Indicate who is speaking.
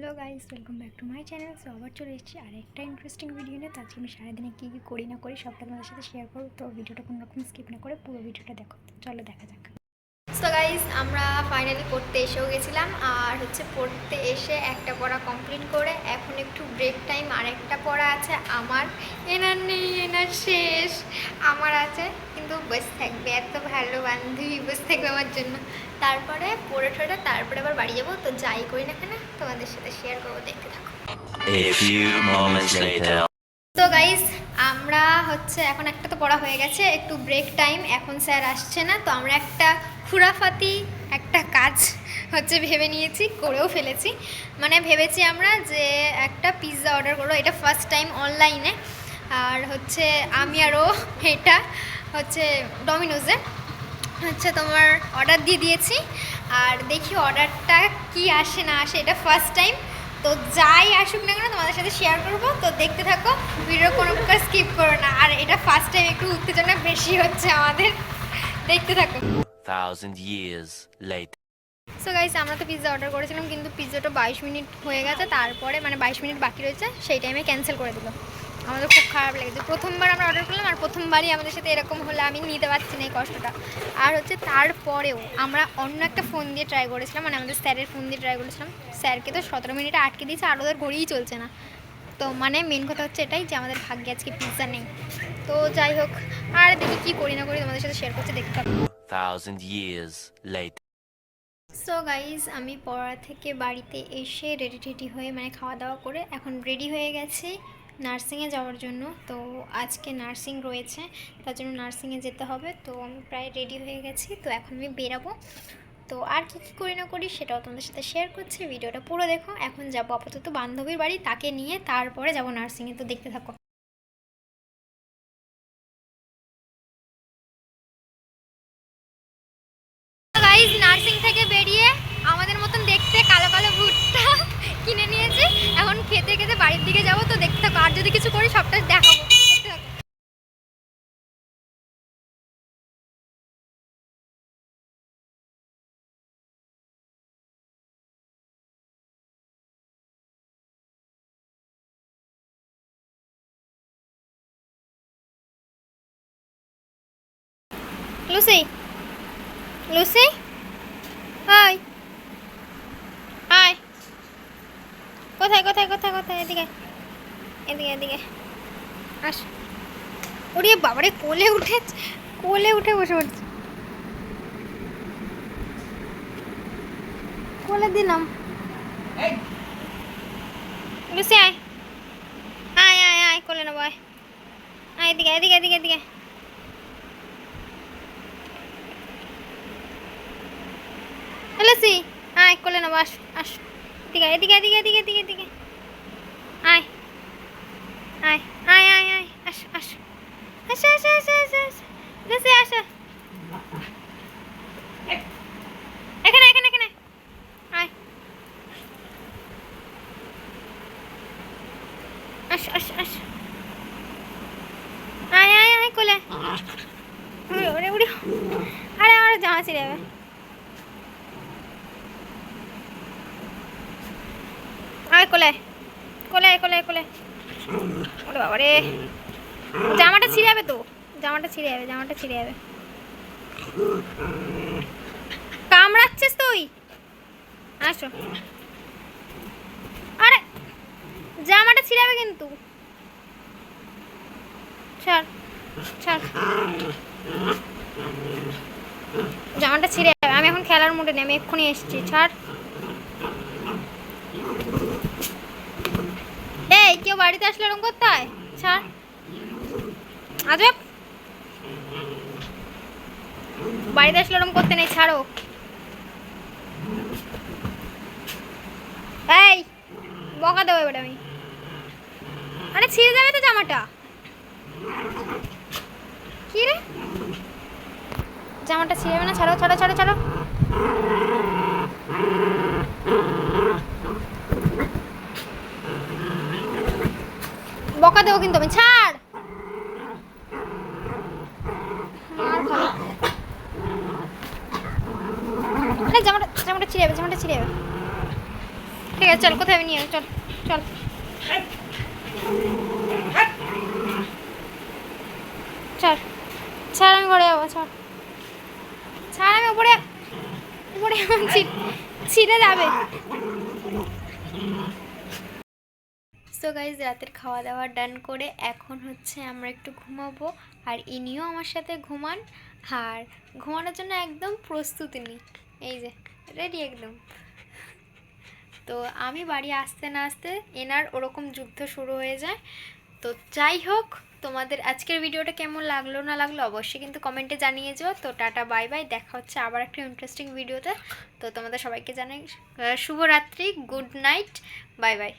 Speaker 1: Hello guys welcome back to my channel so আবার চলে এসেছি আর একটা ইন্টারেস্টিং ভিডিও নিয়ে। তো আজকে আমি সারাদিনে কী কী করি না করি সবটা তোমাদের সাথে শেয়ার করব। তো ভিডিওটা কোনো রকম স্কিপ না করে পুরো ভিডিওটা দেখো। চলো দেখা যাক।
Speaker 2: সো গাইজ আমরা ফাইনালি পড়তে এসেও গেছিলাম। আর হচ্ছে পড়তে এসে একটা পড়া কমপ্লিট করে এখন একটু ব্রেক টাইম আর একটা পড়া আছে আমার। এনার নেই, এনার শেষ। আমার আছে, কিন্তু বসে থাকবে, এত ভালো বান্ধবী, বসে থাকবে আমার জন্য। তারপরে পড়ে ঠোড়ে তারপরে আবার বাড়ি যাব। তো যাই করি না কেন তোমাদের সাথে শেয়ার করব দেখতে থাকো. তো গাইজ আমরা হচ্ছে এখন একটা তো পড়া হয়ে গেছে একটু ব্রেক টাইম এখন স্যার আসছে না তো আমরা একটা খুরাফাতি একটা কাজ হচ্ছে ভেবে নিয়েছি করেও ফেলেছি। মানে ভেবেছি আমরা যে একটা পিৎজা অর্ডার করব এটা ফার্স্ট টাইম অনলাইনে আর হচ্ছে আমি আরও এটা হচ্ছে ডমিনোজে হচ্ছে তোমার অর্ডার দিয়ে দিয়েছি। আর দেখি অর্ডারটা কি আসে না আসে এটা ফার্স্ট টাইম তো যাই আসুক না কেন তোমাদের সাথে শেয়ার করব। তো দেখতে থাকো ভিডিও কোনো প্রকার স্কিপ করো না। আর এটা ফার্স্ট টাইম একটু উত্তেজনা বেশি হচ্ছে আমাদের। দেখতে থাকো।
Speaker 3: Thousand years later.
Speaker 2: So guys আমরা তো পিৎজা অর্ডার করেছিলাম কিন্তু পিৎজাটা বাইশ মিনিট হয়ে গেছে। তারপরে মানে বাইশ মিনিট বাকি রয়েছে সেই টাইমে ক্যান্সেল করে দিল। আমাদের খুব খারাপ লেগেছে। প্রথমবার আমরা অর্ডার করলাম আর প্রথমবারই আমাদের সাথে এরকম হলে আমি নিতে পারছি না এই কষ্টটা। আর হচ্ছে তারপরেও আমরা অন্য একটা ফোন দিয়ে ট্রাই করেছিলাম মানে আমাদের স্যারের ফোন দিয়ে ট্রাই করেছিলাম। স্যারকে তো সতেরো মিনিটে আটকে দিয়েছে আর ওদের ঘড়িই চলছে না। তো মানে মেন কথা হচ্ছে এটাই যে আমাদের ভাগ্যে আজকে পিৎজা নেই। তো যাই হোক আর দেখি কী করি না করি তোমাদের সাথে শেয়ার করতে দেখতে পাবো সো গাইজ আমি পড়া থেকে বাড়িতে এসে রেডি টেডি হয়ে মানে খাওয়া দাওয়া করে এখন রেডি হয়ে গেছি। নার্সিংয়ে যাওয়ার জন্য। তো আজকে নার্সিং রয়েছে, তার জন্য নার্সিংয়ে যেতে হবে। তো আমি প্রায় রেডি হয়ে গেছি, তো এখন আমি বেরাবো। তো আর কী কী করি না করি সেটাও তোমাদের সাথে শেয়ার করছি। ভিডিওটা পুরো দেখো, এখন যাব আপাতত বান্ধবীর বাড়ি, তাকে নিয়ে তারপরে যাব নার্সিংয়ে। তো দেখতে থাকো গাইজ নার্সিং থেকে বেরিয়ে আমাদের মতন দেখতে কালো কালো ভুট্টা কিনে নিয়েছি এখন খেতে খেতে বাড়ির দিকে যাব তো দেখতে থাকো আর যদি কিছু করি, সবটা দেখাবো। লুসি? লুসি? হাই। হাই। কোথায় কোথায় কোথায় কোথায়? এদিকে। এদিকে এদিকে। আস। ওরে বাবারে কোলে উঠে কোলে উঠে বসে পড়ছে। কোলে দিলাম। লুসি আয়। আয় আয় আয় কোলে নেব আয়। আয় এদিকে এদিকে এদিকে এদিকে। লুসি আয় কোলে নেব আস আস। এদিকে এদিকে এদিকে এদিকে এদিকে এদিকে। আয়। আয় আয় আয় আয় আস আস আস আস আস আস আস লুসি আস এখানে এখানে এখানে আয় আস আস আস আয় আয় আয় কোলে ওরে ওরে ওরে আরে আমার জামা ছিঁড়ে যাবে আয় কোলে কোলে কোলে কোলে। ওরে বাবা রে জামাটা ছিঁড়ে যাবে তো? জামাটা ছিঁড়ে যাবে, জামাটা ছিঁড়ে যাবে। কামড়াচ্ছিস তুই? আসো। আরে, জামাটা ছিঁড়ে যাবে কিন্তু। ছাড় ছাড়। জামাটা ছিঁড়ে যাবে। আমি এখন খেলার মুডে নেই, আমি এক্ষুনি এসেছি। ছাড়। এই, কেউ বাড়িতে আসলে এরকম করতে হয়? ছাড়। আজব। বাড়িতে আসলে এরকম করতে নেই, ছাড়ো। এই, বকা দেবো এবার আমি। আরে, ছিঁড়ে যাবে তো জামাটা। কি রে? জামাটা ছিঁড়ে না? ছাড়ো ছাড়ো ছাড়ো ছাড়ো। বকা দেবো কিন্তু আমি, ছাড়! জামাটা জামাটা ছিঁড়ে যাবে, জামাটা ছিঁড়ে যাবে। ঠিক আছে, চল, কোথায় নিয়ে চল চল। ছাড় আমি যাব চল ছাড়, আমি উপরে উপরে ছিঁড়ে যাবে। সো গাইজ রাতের খাওয়া দাওয়া ডান করে এখন হচ্ছে আমরা একটু ঘুমাবো। আর ইনিও আমার সাথে ঘুমান। আর ঘুমানোর জন্য একদম প্রস্তুতি নিই এই যে রেডি একদম। তো আমি বাড়ি আসতে না আসতে এনার ওরকম যুদ্ধ শুরু হয়ে যায়। তো যাই হোক, তোমাদের আজকের ভিডিওটা কেমন লাগল না লাগল অবশ্যই কিন্তু কমেন্টে জানিয়ে যাও। তো টাটা বাই বাই দেখা হচ্ছে আবার একটা ইন্টারেস্টিং ভিডিওতে তো। তোমাদের সবাইকে জানাই শুভরাত্রি গুড নাইট বাই বাই